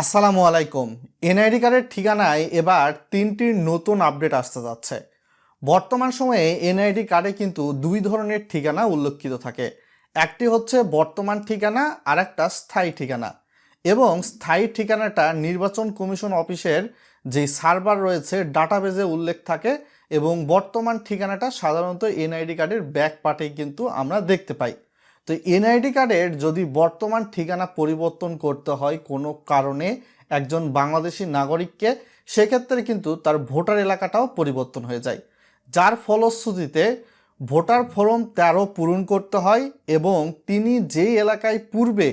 আসসালামু আলাইকুম। এনআইডি কার্ডের ঠিকানায় এবার তিনটির নতুন আপডেট আসতে যাচ্ছে। বর্তমান সময়ে এনআইডি কার্ডে কিন্তু দুই ধরনের ঠিকানা উল্লেখিত থাকে। একটি হচ্ছে বর্তমান ঠিকানা আর একটা স্থায়ী ঠিকানা। এবং স্থায়ী ঠিকানাটা নির্বাচন কমিশন অফিসের যে সার্ভার রয়েছে, ডাটাবেজে উল্লেখ থাকে এবং বর্তমান ঠিকানাটা সাধারণত এনআইডি কার্ডের ব্যাক পার্টেই কিন্তু আমরা দেখতে পাই। তো এনআইডি কার্ডের যদি বর্তমান ঠিকানা পরিবর্তন করতে হয় কোনো কারণে একজন বাংলাদেশি নাগরিককে, সেক্ষেত্রে কিন্তু তার ভোটার এলাকাটাও পরিবর্তন হয়ে যায়। যার ফলশ্রুতিতে ভোটার ফর্ম তেরো পূরণ করতে হয় এবং তিনি যেই এলাকায় পূর্বে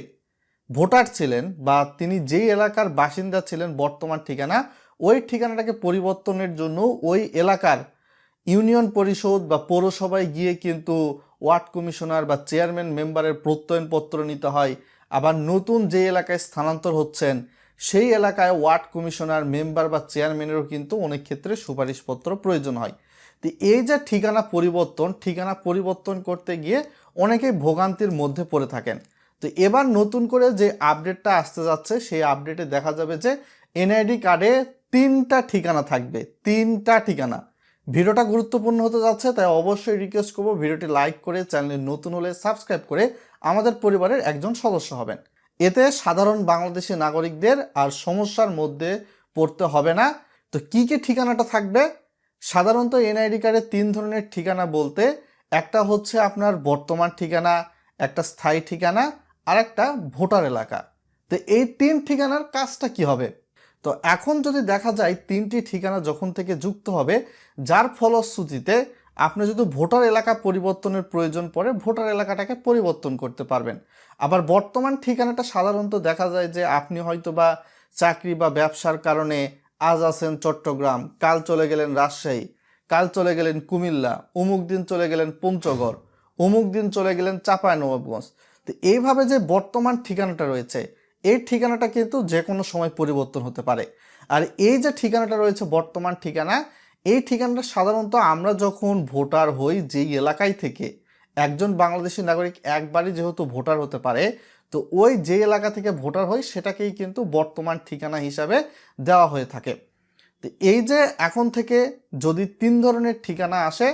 ভোটার ছিলেন বা তিনি যেই এলাকার বাসিন্দা ছিলেন বর্তমান ঠিকানা, ওই ঠিকানাটাকে পরিবর্তনের জন্য ওই এলাকার ইউনিয়ন পরিষদ বা পৌরসভায় গিয়ে কিন্তু ওয়ার্ড কমিশনার বা চেয়ারম্যান মেম্বারের প্রত্যয়নপত্র নিতে হয়। আবার নতুন যে এলাকায় স্থানান্তর হচ্ছেন, সেই এলাকায় ওয়ার্ড কমিশনার, মেম্বার বা চেয়ারম্যানেরও কিন্তু অনেক ক্ষেত্রে সুপারিশপত্র প্রয়োজন হয়। তো এই যে ঠিকানা পরিবর্তন ঠিকানা পরিবর্তন করতে গিয়ে অনেকেই ভোগান্তির মধ্যে পড়ে থাকেন। তো এবার নতুন করে যে আপডেটটা আসতে যাচ্ছে, সেই আপডেটে দেখা যাবে যে এনআইডি কার্ডে তিনটা ঠিকানা থাকবে, তিনটা ঠিকানা। ভিডিওটা গুরুত্বপূর্ণ হতে যাচ্ছে, তাই অবশ্যই রিকোয়েস্ট করব ভিডিওটি লাইক করে চ্যানেলে নতুন হলে সাবস্ক্রাইব করে আমাদের পরিবারের একজন সদস্য হবেন। এতে সাধারণ বাংলাদেশি নাগরিকদের আর সমস্যার মধ্যে পড়তে হবে না। তো কি কী ঠিকানাটা থাকবে? সাধারণত এনআইডি কার্ডে তিন ধরনের ঠিকানা বলতে, একটা হচ্ছে আপনার বর্তমান ঠিকানা, একটা স্থায়ী ঠিকানা আর একটা ভোটার এলাকা। তো এই তিন ঠিকানার কাজটা কি হবে? তো এখন যদি দেখা যায় তিনটি ঠিকানা যখন থেকে যুক্ত হবে, যার ফলশ্রুতিতে আপনি যদি ভোটার এলাকা পরিবর্তনের প্রয়োজন পড়ে, ভোটার এলাকাটাকে পরিবর্তন করতে পারবেন। আবার বর্তমান ঠিকানাটা সাধারণত দেখা যায় যে আপনি হয়তো বা চাকরি বা ব্যবসার কারণে আজ আছেন চট্টগ্রাম, কাল চলে গেলেন রাজশাহী, কাল চলে গেলেন কুমিল্লা, অমুক দিন চলে গেলেন পঞ্চগড়, অমুক দিন চলে গেলেন চাঁপাইনবাবগঞ্জ। তো এইভাবে যে বর্তমান ঠিকানাটা রয়েছে এই ঠিকানাটা কিন্তু যে কোনো সময় পরিবর্তন হতে পারে। আর এই যে ঠিকানাটা রয়েছে বর্তমান ঠিকানা, এই ঠিকানাটা সাধারণত আমরা যখন ভোটার হই যেই এলাকায় থেকে, একজন বাংলাদেশি নাগরিক একবারই যেহেতু ভোটার হতে পারে, তো ওই যে এলাকা থেকে ভোটার হয় সেটাকেই কিন্তু বর্তমান ঠিকানা হিসাবে দেওয়া হয়ে থাকে। তো এই যে এখন থেকে যদি তিন ধরনের ঠিকানা আসে,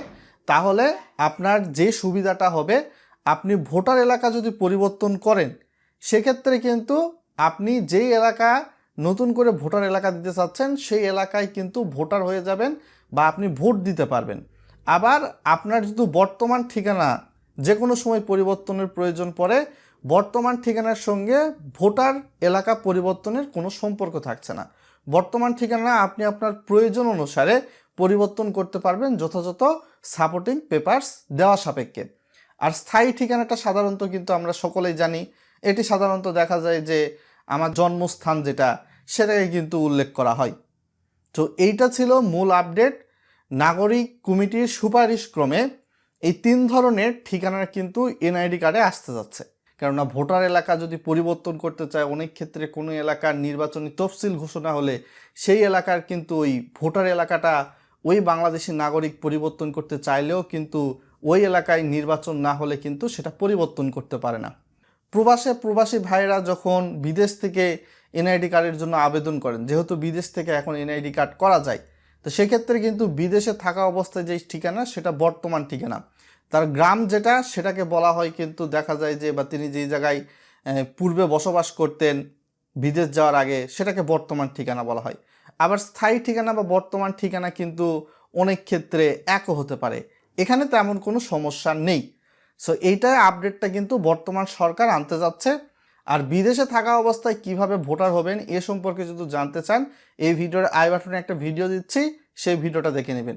তাহলে আপনার যে সুবিধাটা হবে, আপনি ভোটার এলাকা যদি পরিবর্তন করেন, সেক্ষেত্রে কিন্তু আপনি যেই এলাকা নতুন করে ভোটার এলাকা দিতে চাচ্ছেন, সেই এলাকায় কিন্তু ভোটার হয়ে যাবেন বা আপনি ভোট দিতে পারবেন। আবার আপনার যদি বর্তমান ঠিকানা যে কোনো সময় পরিবর্তনের প্রয়োজন পড়ে, বর্তমান ঠিকানার সঙ্গে ভোটার এলাকা পরিবর্তনের কোনো সম্পর্ক থাকছে না। বর্তমান ঠিকানা আপনি আপনার প্রয়োজন অনুসারে পরিবর্তন করতে পারবেন যথাযথ সাপোর্টিং পেপারস দেওয়া সাপেক্ষে। আর স্থায়ী ঠিকানাটা সাধারণত কিন্তু আমরা সকলেই জানি। এটি সাধারণত দেখা যায় যে আমার জন্মস্থান যেটা, সেটাকে কিন্তু উল্লেখ করা হয়। তো এইটা ছিল মূল আপডেট। নাগরিক কমিটির সুপারিশ ক্রমে এই তিন ধরনের ঠিকানা কিন্তু এনআইডি কার্ডে আসতে যাচ্ছে। কেননা ভোটার এলাকা যদি পরিবর্তন করতে চায়, অনেক ক্ষেত্রে কোনো এলাকার নির্বাচনী তফসিল ঘোষণা হলে সেই এলাকার কিন্তু ওই ভোটার এলাকাটা ওই বাংলাদেশি নাগরিক পরিবর্তন করতে চাইলেও কিন্তু ওই এলাকায় নির্বাচন না হলে কিন্তু সেটা পরিবর্তন করতে পারে না। প্রবাসে প্রবাসী ভাইরা যখন বিদেশ থেকে এনআইডি কার্ডের জন্য আবেদন করেন, যেহেতু বিদেশ থেকে এখন এনআইডি কার্ড করা যায়, তো সেক্ষেত্রে কিন্তু বিদেশে থাকা অবস্থায় যে ঠিকানা, সেটা বর্তমান ঠিকানা। তার গ্রাম যেটা, সেটাকে বলা হয় কিন্তু দেখা যায় যে, বা তিনি যেই জায়গায় পূর্বে বসবাস করতেন, বিদেশ যাওয়ার আগে, সেটাকে বর্তমান ঠিকানা বলা হয়। আবার স্থায়ী ঠিকানা বা বর্তমান ঠিকানা কিন্তু অনেক ক্ষেত্রে একও হতে পারে। এখানে তেমন কোনো সমস্যা নেই। সো এইটাই আপডেটটা কিন্তু বর্তমান সরকার আনতে যাচ্ছে। আর বিদেশে থাকা অবস্থায় কীভাবে ভোটার হবেন, এ সম্পর্কে যদি জানতে চান, এই ভিডিওর আই বাটনে একটা ভিডিও দিচ্ছি, সেই ভিডিওটা দেখে নেবেন।